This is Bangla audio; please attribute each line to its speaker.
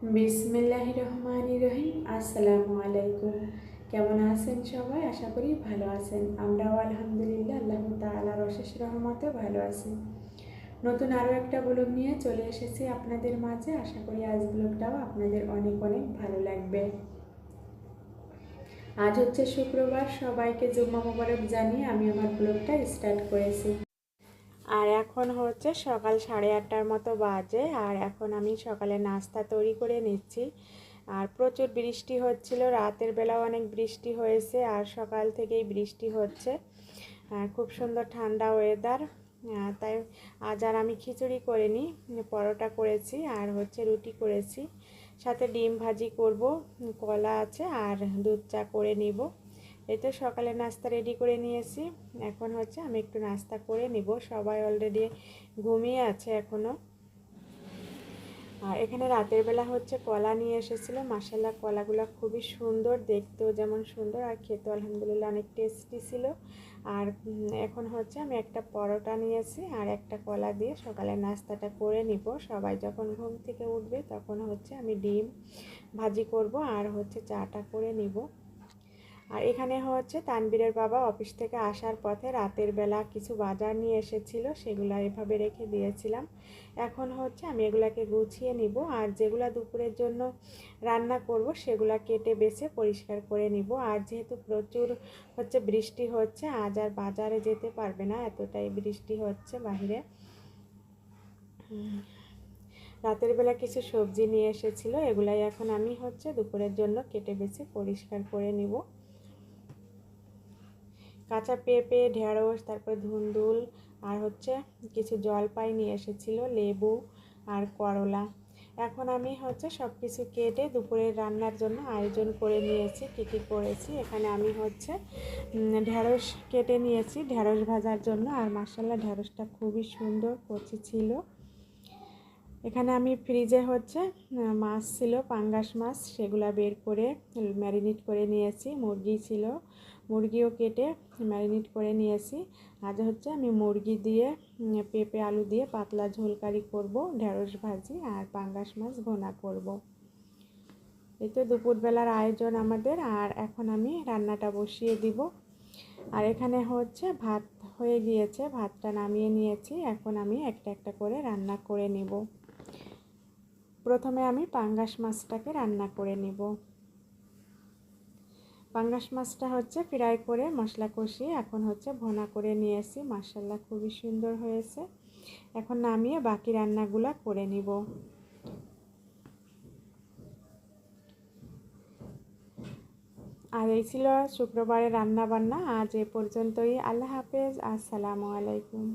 Speaker 1: বিসমিল্লাহ রহমান রহিম আসসালামু আলাইকুম কেমন আছেন সবাই? আশা করি ভালো আছেন। আমরাও আলহামদুলিল্লাহ, আল্লাহ তালার অশেষ রহমতে ভালো আছি। নতুন আরও একটা ব্লগ নিয়ে চলে এসেছি আপনাদের মাঝে। আশা করি আজ ব্লগটাও আপনাদের অনেক অনেক ভালো লাগবে। আজ হচ্ছে শুক্রবার। সবাইকে জুম্মা মোবারক জানিয়ে আমি আমার ব্লগটা স্টার্ট করেছি। আর এখন হচ্ছে সকাল সাড়ে আটটার মতো বাজে, আর এখন আমি সকালে নাস্তা তৈরি করে নিচ্ছি। আর প্রচুর বৃষ্টি হচ্ছিল, রাতের বেলাও অনেক বৃষ্টি হয়েছে, আর সকাল থেকেই বৃষ্টি হচ্ছে। খুব সুন্দর ঠান্ডা ওয়েদার তাই আজ আর আমি খিচুড়ি করিনি, পরোটা করেছি আর হচ্ছে রুটি করেছি। সাথে ডিম ভাজি করব, কলা আছে আর দুধ চা করে নিব। এই তো সকালে নাস্তা রেডি করে নিয়েছি। এখন হচ্ছে আমি একটু নাস্তা করে নিব। সবাই অলরেডি ঘুমিয়ে আছে এখনও আর এখানে রাতের বেলা হচ্ছে কলা নিয়ে এসেছিল মাসাল্লাহ কলাগুলো খুবই সুন্দর দেখতেও যেমন সুন্দর। আর খেতে আলহামদুলিল্লাহ অনেক টেস্টি ছিল। আর এখন হচ্ছে আমি একটা পরোটা নিয়েছি আর একটা কলা দিয়ে সকালে নাস্তাটা করে নিব। সবাই যখন ঘুম থেকে উঠবে তখন হচ্ছে আমি ডিম ভাজি করব আর হচ্ছে চাটা করে নিব। আর এখানে হচ্ছে তানবীরের বাবা অফিস থেকে আসার পথে রাতের বেলা কিছু বাজার নিয়ে এসেছিল, সেগুলো এভাবে রেখে দিয়েছিলাম। এখন হচ্ছে আমি এগুলাকে গুছিয়ে নিব আর যেগুলো দুপুরের জন্য রান্না করব সেগুলো কেটে বেছে পরিষ্কার করে নিব। আর যেহেতু প্রচুর হচ্ছে বৃষ্টি হচ্ছে, আজ আর বাজারে যেতে পারবে না, এতটাই বৃষ্টি হচ্ছে বাহিরে। রাতের বেলা কিছু সবজি নিয়ে এসেছিল, এগুলাই এখন আমি হচ্ছে দুপুরের জন্য কেটে বেছে পরিষ্কার করে নিব। কাঁচা পেঁপে, ঢেঁড়স, তারপর ধুন্দুল, আর হচ্ছে কিছু জলপাই নিয়ে এসেছিল, লেবু আর করলা। এখন আমি হচ্ছে সব কিছু কেটে দুপুরের রান্নার জন্য আয়োজন করে নিয়েছি, কী কী করেছি। এখানে আমি হচ্ছে ঢেঁড়স কেটে নিয়েছি, ঢেঁড়স ভাজার জন্য। আর মাসাল্লা ঢেঁড়সটা খুবই সুন্দর কচি ছিল। এখানে আমি ফ্রিজে হচ্ছে মাছ ছিল, পাঙ্গাস মাছ, সেগুলা বের করে ম্যারিনেট করে নিয়েছি, মুরগি ছিল, মুরগিও কেটে ম্যারিনেট করে নিয়েছি। আজ হচ্ছে আমি মুরগি দিয়ে পেঁপে, আলু দিয়ে পাতলা ঝোলকারি করব, ঢেঁড়স ভাজি আর পাঙ্গাস মাছ ভোনা করব। এই তো দুপুরবেলার আয়োজন আমাদের, আর এখন আমি রান্নাটা বসিয়ে দিব। আর এখানে হচ্ছে ভাত হয়ে গিয়েছে, ভাতটা নামিয়ে নিয়েছি, এখন আমি একটা একটা করে রান্না করে নিব। প্রথমে আমি পাঙ্গাস মাছটাকে রান্না করে নিব। পাঙ্গাস মাছটা হচ্ছে ফ্রাই করে মশলা কষিয়ে এখন হচ্ছে ভোনা করে নিয়েছি মাসাল্লা খুবই সুন্দর হয়েছে। এখন নামিয়ে বাকি রান্নাগুলা করে নিব। আর এই ছিল শুক্রবারে রান্না বান্না আজ এ পর্যন্তই। আল্লাহ হাফেজ। আসসালামু আলাইকুম।